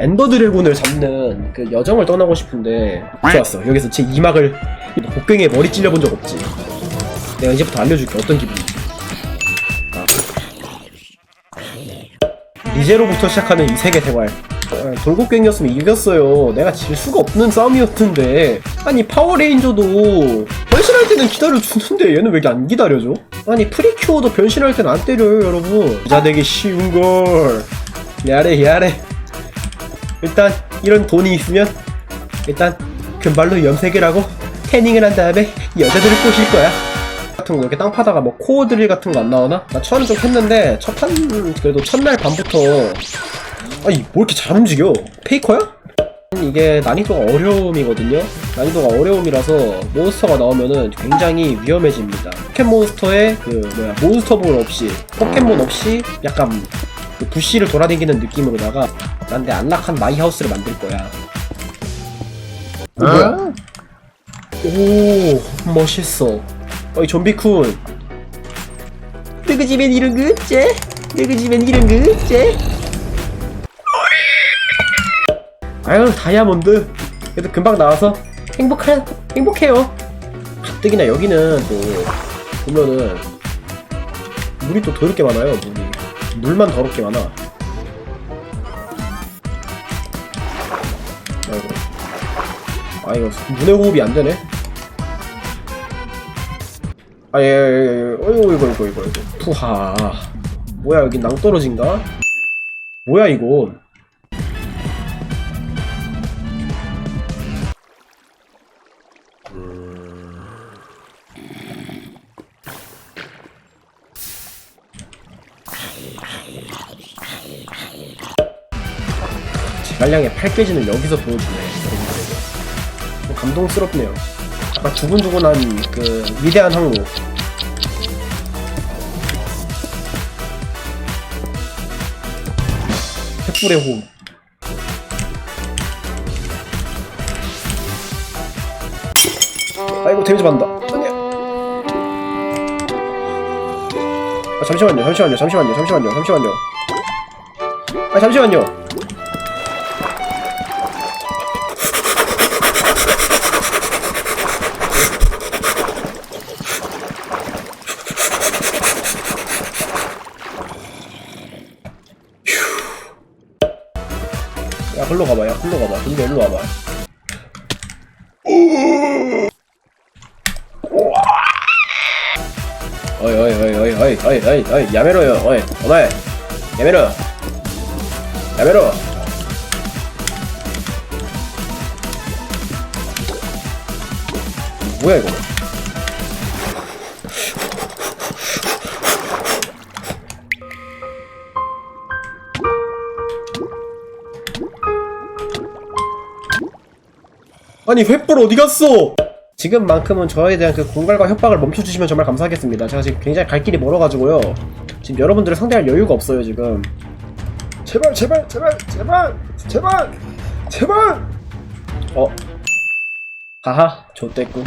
엔더 드래곤을 잡는 그 여정을 떠나고 싶은데 좋았어. 여기서 제 이막을 복갱이에 머리 찔려본 적 없지. 내가 이제부터 알려줄게. 어떤 기분인지. 아. 리제로부터 시작하는 이 세계 생활. 아, 돌고갱이었으면 이겼어요. 내가 질 수가 없는 싸움이었는데. 아니 파워레인저도 변신할 때는 기다려주는데 얘는 왜 이렇게 안 기다려줘? 아니 프리큐어도 변신할 때는 안 때려요 여러분. 부자 되기 쉬운걸. 야래 야래 일단 이런 돈이 있으면 일단 금발로 염색을 하고 태닝을 한 다음에 여자들을 꼬실 거야 같은 거 이렇게 땅 파다가 뭐 코어 드릴 같은 거 안 나오나? 나 처음 좀 했는데 첫판 그래도 첫날 밤부터 아니 뭐 이렇게 잘 움직여 페이커야? 이게 난이도가 어려움이거든요 난이도가 어려움이라서 몬스터가 나오면은 굉장히 위험해집니다 포켓몬스터에 그 뭐야 몬스터볼 없이 포켓몬 없이 약간 그 부시를 돌아다니는 느낌으로다가 난 내 안락한 마이하우스를 만들 거야 어? 뭐야? 오 멋있어 어이 좀비쿤 너그 집엔 이런 거 없지? 너그 집엔 이런 거 없지? 아유 다이아몬드 그래도 금방 나와서 행복해 행복해요 가뜩이나 여기는 또 보면은 물이 또 더럽게 많아요 물이 물만 더럽게 많아. 아이고. 아 이거 눈의 호흡이 안 되네. 아예 예, 예. 어이구 이거 이거 이거 이거 푸하. 뭐야 여기 낭떠러진가? 뭐야 이건 제갈량의 팔깨지는 여기서 보여주네. 여러분들에게 좀 감동스럽네요. 아까 두근두근한 그 위대한 항로 횃불의 호흡. 아이고 데미지 받는다. 아니야. 아 잠시만요 잠시만요 잠시만요 잠시만요 잠시만요. 아 잠시만요 야 글로 가봐 야 글로 가봐. 근데 일로 와봐. 어이 어이 어이 어이 어이 어이 어이 어이 야메로요 어이 어마이. 야메로. 야메로. 뭐야 이거 아니 횃불 어디 갔어? 지금만큼은 저에 대한 그 공갈과 협박을 멈춰주시면 정말 감사하겠습니다. 제가 지금 굉장히 갈 길이 멀어가지고요. 지금 여러분들을 상대할 여유가 없어요 지금. 제발 제발 제발 제발 제발 제발. 어. 하하, 좋댔군.